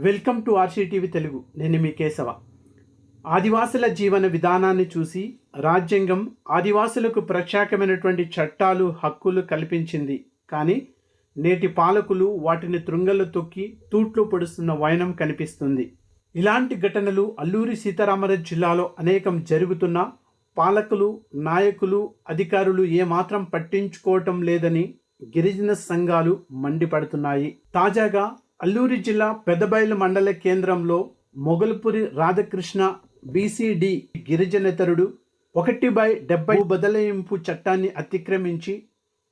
Welcome to RCTV Telugu. నేను మీ కేశవ. ఆదివాసుల జీవన విధానాన్ని చూసి రాజ్యాంగం ఆదివాసులకు ప్రత్యేకమైనటువంటి చట్టాలు హక్కులు కల్పించింది. కానీ నేటి పాలకులు వాటిని తృంగలు తొక్కి తూట్లు పొడుస్తున్న వైనం కనిపిస్తుంది. ఇలాంటి ఘటనలు అల్లూరి సీతారామరాజు జిల్లాలో అనేకం జరుగుతున్నా పాలకులు నాయకులు అధికారులు ఏమాత్రం పట్టించుకోవటం లేదని గిరిజన సంఘాలు మండిపడుతున్నాయి. తాజాగా అల్లూరి జిల్లా పెదబయలు మండల కేంద్రంలో మొగల్పురి రాధాకృష్ణ బీసీడి గిరిజనేతరుడు ఒకటి బై డెబ్బై బదలాయింపు చట్టాన్ని అతిక్రమించి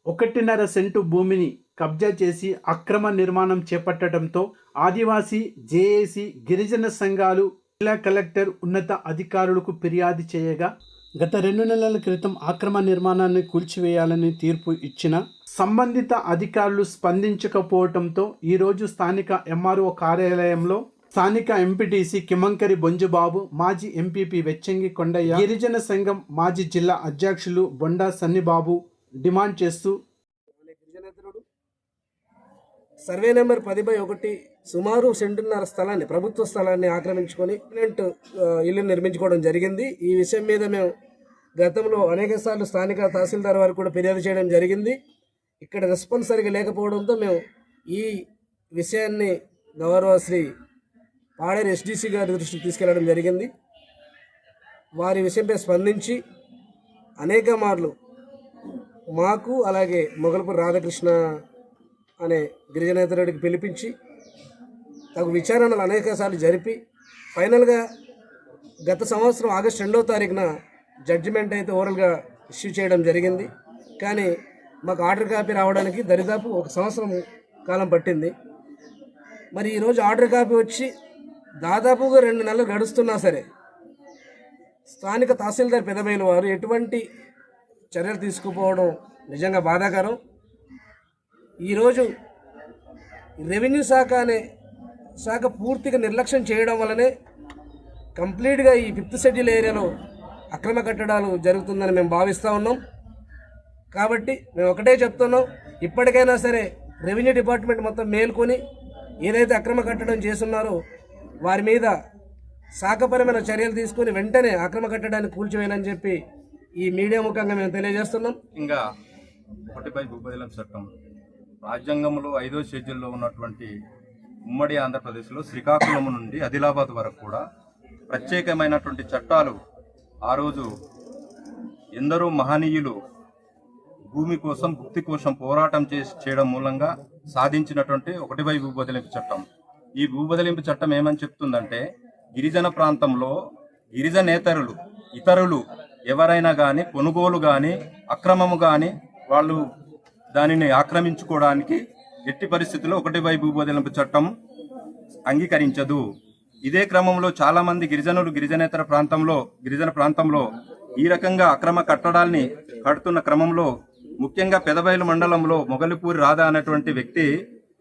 ఒకటిన్నర సెంటు భూమిని కబ్జా చేసి అక్రమ నిర్మాణం చేపట్టడంతో ఆదివాసీ జేఏసీ గిరిజన సంఘాలు జిల్లా కలెక్టర్ ఉన్నత అధికారులకు ఫిర్యాదు చేయగా గత రెండు నెలల క్రితం అక్రమ నిర్మాణాన్ని కూల్చివేయాలని తీర్పు ఇచ్చిన సంబంధిత అధికారులు స్పందించకపోవడంతో ఈరోజు స్థానిక ఎంఆర్ఓ కార్యాలయంలో స్థానిక ఎంపీటీసీ కిమంకరి బొంజుబాబు మాజీ ఎంపీపీ వెచ్చంగి కొండయ్య గిరిజన సంఘం మాజీ జిల్లా అధ్యక్షులు బొండా సన్నిబాబు డిమాండ్ చేస్తూ సర్వే నెంబర్ పది బై ఒకటి సుమారు సెంటున్నర స్థలాన్ని ప్రభుత్వ స్థలాన్ని ఆక్రమించుకొని పర్మనెంట్ ఇల్లు నిర్మించుకోవడం జరిగింది. ఈ విషయం మీద మేము గతంలో అనేక సార్లు స్థానిక తహసీల్దార్ వారు కూడా ఫిర్యాదు చేయడం జరిగింది. ఇక్కడ రెస్పాన్స్ సరిగా లేకపోవడంతో మేము ఈ విషయాన్ని గౌరవ శ్రీ పాడేరు ఎస్డిసి గారి దృష్టికి తీసుకెళ్ళడం జరిగింది. వారి విషయంపై స్పందించి అనేక మార్లు మాకు అలాగే మొగల్పూర్ రాధాకృష్ణ అనే గిరిజనేతరుడికి పిలిపించి తగు విచారణలు అనేకసార్లు జరిపి ఫైనల్గా గత సంవత్సరం ఆగస్టు రెండవ తారీఖున జడ్జిమెంట్ అయితే ఓవరల్గా ఇష్యూ చేయడం జరిగింది. కానీ మాకు ఆర్డర్ కాపీ రావడానికి దరిదాపు ఒక సంవత్సరం కాలం పట్టింది. మరి ఈరోజు ఆర్డర్ కాపీ వచ్చి దాదాపుగా రెండు నెలలు గడుస్తున్నా సరే స్థానిక తహసీల్దార్ పెదమైన వారు ఎటువంటి చర్యలు తీసుకుపోవడం నిజంగా బాధాకరం. ఈరోజు రెవెన్యూ శాఖ అనే శాఖ పూర్తిగా నిర్లక్ష్యం చేయడం వల్లనే కంప్లీట్గా ఈ ఫిఫ్త్ షెడ్యూల్ ఏరియాలో అక్రమ కట్టడాలు జరుగుతుందని మేము భావిస్తూ ఉన్నాం. కాబట్టి మేము ఒకటే చెప్తున్నాం ఇప్పటికైనా సరే రెవెన్యూ డిపార్ట్మెంట్ మొత్తం మేల్కొని ఏదైతే అక్రమ కట్టడం చేస్తున్నారో వారి మీద శాఖపరమైన చర్యలు తీసుకొని వెంటనే అక్రమ కట్టడాన్ని కూల్చివేయనని చెప్పి ఈ మీడియా ముఖంగా మేము తెలియజేస్తున్నాం. ముఖ్యంగా ఒకటిపై భూపదిలం చట్టం. రాజ్యాంగంలో ఐదో షెడ్యూల్లో ఉన్నటువంటి ఉమ్మడి ఆంధ్రప్రదేశ్లో శ్రీకాకుళం నుండి ఆదిలాబాద్ వరకు కూడా ప్రత్యేకమైనటువంటి చట్టాలు ఆ రోజు ఎందరో మహనీయులు భూమి కోసం భుక్తి కోసం పోరాటం చేసి చేయడం మూలంగా సాధించినటువంటి ఒకటిపై భూబదిలింపు చట్టం. ఈ భూ బదిలింపు చట్టం ఏమని చెప్తుందంటే గిరిజన ప్రాంతంలో గిరిజనేతరులు ఇతరులు ఎవరైనా కానీ కొనుగోలు కానీ అక్రమము కానీ వాళ్ళు దానిని ఆక్రమించుకోవడానికి ఎట్టి పరిస్థితుల్లో ఒకటి భూ బదిలింపు చట్టం అంగీకరించదు. ఇదే క్రమంలో చాలా మంది గిరిజనులు గిరిజనేతర ప్రాంతంలో గిరిజన ప్రాంతంలో ఈ రకంగా అక్రమ కట్టడాల్ని కడుతున్న క్రమంలో ముఖ్యంగా పెదబయలు మండలంలో మొగలిపూరి రాధా అనేటువంటి వ్యక్తి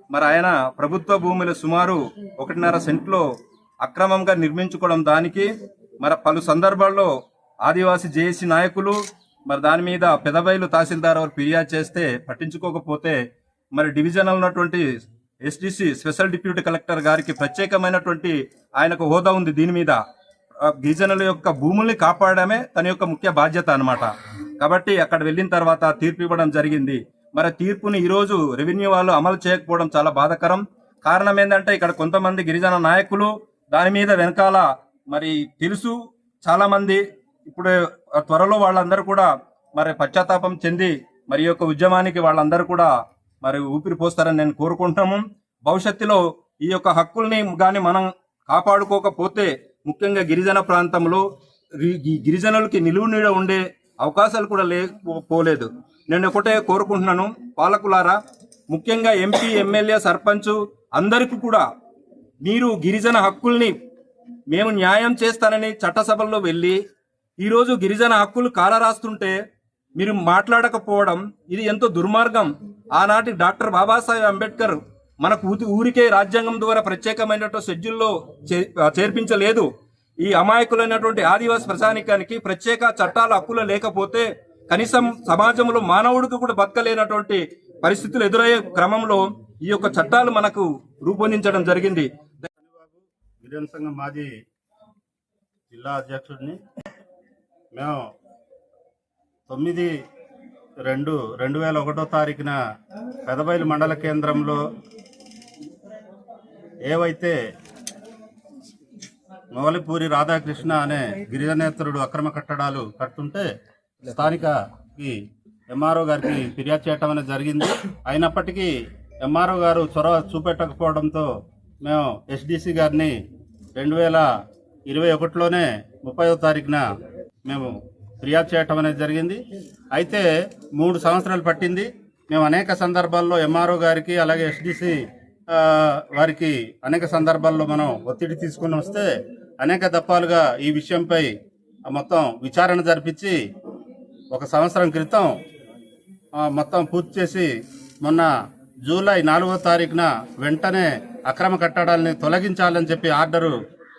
మరి ఆయన ప్రభుత్వ భూములు సుమారు ఒకటిన్నర సెంట్లో అక్రమంగా నిర్మించుకోవడం దానికి మరి పలు సందర్భాల్లో ఆదివాసీ జేఏసీ నాయకులు మరి దాని మీద పెదబయలు తహసీల్దార్ వారు ఫిర్యాదు చేస్తే పట్టించుకోకపోతే మరి డివిజనల్ ఉన్నటువంటి ఎస్డిసి స్పెషల్ డిప్యూటీ కలెక్టర్ గారికి ప్రత్యేకమైనటువంటి ఆయనకు హోదా ఉంది దీని మీద. గిరిజనుల యొక్క భూముల్ని కాపాడమే తన యొక్క ముఖ్య బాధ్యత అనమాట కాబట్టి అక్కడ వెళ్ళిన తర్వాత తీర్పు ఇవ్వడం జరిగింది. మరి తీర్పుని ఈరోజు రెవెన్యూ వాళ్ళు అమలు చేయకపోవడం చాలా బాధాకరం. కారణం ఏంటంటే ఇక్కడ కొంతమంది గిరిజన నాయకులు దాని మీద వెనకాల మరి తెలుసు. చాలా మంది ఇప్పుడు త్వరలో వాళ్ళందరూ కూడా మరి పశ్చాత్తాపం చెంది మరి యొక్క ఉద్యమానికి వాళ్ళందరూ కూడా మరి ఊపిరి పోస్తారని నేను కోరుకుంటున్నాము. భవిష్యత్తులో ఈ యొక్క హక్కుల్ని కానీ మనం కాపాడుకోకపోతే ముఖ్యంగా గిరిజన ప్రాంతంలో ఈ గిరిజనులకి నిలువు నీడ ఉండే అవకాశాలు కూడా లేకపోలేదు నేను ఒకటే కోరుకుంటున్నాను పాలకులారా ముఖ్యంగా ఎంపీ ఎమ్మెల్యే సర్పంచ్ అందరికీ కూడా మీరు గిరిజన హక్కుల్ని మేము న్యాయం చేస్తానని చట్టసభల్లో వెళ్ళి ఈరోజు గిరిజన హక్కులు కాలరాస్తుంటే మీరు మాట్లాడకపోవడం ఇది ఎంతో దుర్మార్గం. ఆనాటి డాక్టర్ బాబాసాహెబ్ అంబేద్కర్ మనకు ఊరికే రాజ్యాంగం ద్వారా ప్రత్యేకమైనటువంటి షెడ్యూల్లో చే- చేర్పించలేదు. ఈ అమాయకులైనటువంటి ఆదివాసీ ప్రజానికానికి ప్రత్యేక చట్టాల హక్కులు లేకపోతే కనీసం సమాజంలో మానవుడికి కూడా బతకలేనటువంటి పరిస్థితులు ఎదురయ్యే క్రమంలో ఈ యొక్క చట్టాలు మనకు రూపొందించడం జరిగింది. గిరిజన సంఘం మాజీ జిల్లా అధ్యక్షుడిని మేము తొమ్మిది రెండు రెండు వేల ఒకటో తారీఖున పెదబైలు మండల కేంద్రంలో ఏవైతే మొగలిపూరి రాధాకృష్ణ అనే గిరిజనేతరుడు అక్రమ కట్టడాలు కట్టుంటే స్థానిక ఈ ఎంఆర్ఓ గారికి ఫిర్యాదు చేయటం అనేది జరిగింది. అయినప్పటికీ ఎంఆర్ఓ గారు చొరవ చూపెట్టకపోవడంతో మేము ఎస్డిసి గారిని రెండు వేల ఇరవై ఒకటిలోనే ముప్పైవ తారీఖున మేము ఫిర్యాదు చేయటం అనేది జరిగింది. అయితే మూడు సంవత్సరాలు పట్టింది. మేము అనేక సందర్భాల్లో ఎంఆర్ఓ గారికి అలాగే ఎస్డిసి వారికి అనేక సందర్భాల్లో మనం ఒత్తిడి తీసుకుని వస్తే అనేక దప్పాలుగా ఈ విషయంపై మొత్తం విచారణ జరిపించి ఒక సంవత్సరం క్రితం మొత్తం పూర్తి చేసి మొన్న జూలై నాలుగో తారీఖున వెంటనే అక్రమ కట్టడాలని తొలగించాలని చెప్పి ఆర్డరు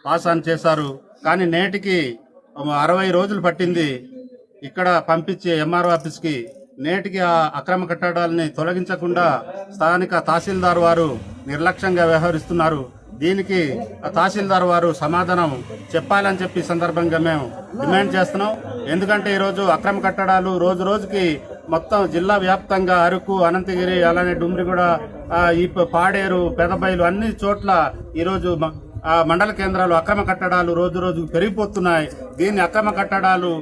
పాస్ ఆన్ చేశారు. కానీ నేటికి అరవై రోజులు పట్టింది ఇక్కడ పంపించే ఎంఆర్ఓ ఆఫీస్కి నేటికి ఆ అక్రమ కట్టడాలని తొలగించకుండా స్థానిక తహసీల్దార్ వారు నిర్లక్ష్యంగా వ్యవహరిస్తున్నారు. దీనికి తహసీల్దార్ వారు సమాధానం చెప్పాలని చెప్పి సందర్భంగా మేము డిమాండ్ చేస్తున్నాం. ఎందుకంటే ఈరోజు అక్రమ కట్టడాలు రోజు రోజుకి మొత్తం జిల్లా వ్యాప్తంగా అరకు అనంతగిరి అలానే డుమ్రిగూడ ఈ పాడేరు పెదబైలు అన్ని చోట్ల ఈరోజు మండల కేంద్రాలు అక్రమ కట్టడాలు రోజు రోజు పెరిగిపోతున్నాయి. దీన్ని అక్రమ కట్టడాలు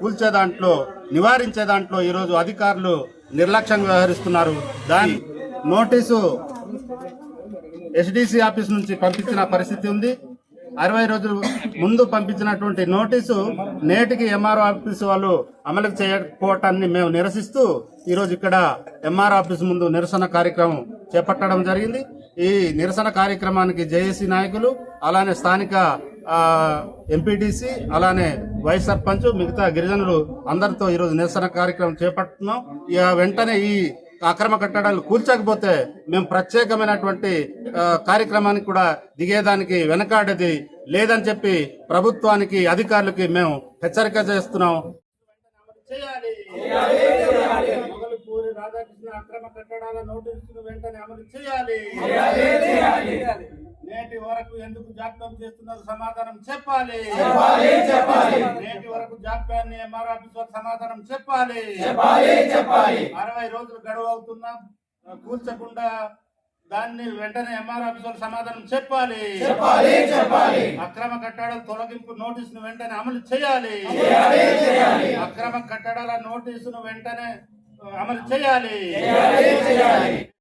కూల్చే దాంట్లో నివారించే దాంట్లో ఈరోజు అధికారులు నిర్లక్ష్యంగా వ్యవహరిస్తున్నారు. దాని నోటీసు ఎస్డిసి ఆఫీస్ నుంచి పంపించిన పరిస్థితి ఉంది. అరవై రోజుల ముందు పంపించినటువంటి నోటీసు నేటికి ఎంఆర్ఓ ఆఫీస్ వాళ్ళు అమలు చేయకపోవటాన్ని మేము నిరసిస్తూ ఈరోజు ఇక్కడ ఎంఆర్ఓ ఆఫీస్ ముందు నిరసన కార్యక్రమం చేపట్టడం జరిగింది. ఈ నిరసన కార్యక్రమానికి జేఏసీ నాయకులు అలానే స్థానిక ఎంపీటీసీ అలానే వైస్ సర్పంచ్ మిగతా గిరిజనులు అందరితో ఈరోజు నిరసన కార్యక్రమం చేపడుతున్నాం. వెంటనే ఈ అక్రమ కట్టడాలు కూల్చకపోతే మేము ప్రత్యేకమైనటువంటి కార్యక్రమానికి కూడా దిగేదానికి వెనకాడేది లేదని చెప్పి ప్రభుత్వానికి అధికారులకి మేము హెచ్చరిక చేస్తున్నాం. రాధాకృష్ణ అక్రమ కట్టడాల నోటీసులు వెంటనే అమలు చేయాలి. ఎందుకు జాప్యం చేస్తున్నారు? సమాధానం చెప్పాలి. నేటి వరకు జాప్యాన్ని ఎంఆర్ ఆఫీస్ వారు సమాధానం చెప్పాలి. అరవై రోజులు గడువు అవుతున్నా కూర్చకుండా దాన్ని వెంటనే ఎంఆర్ ఆఫీస్ వారు సమాధానం చెప్పాలి. అక్రమ కట్టడాల తొలగింపు నోటీసును వెంటనే అమలు చేయాలి. అక్రమ కట్టడాల నోటీసును వెంటనే అమలు చేయాలి.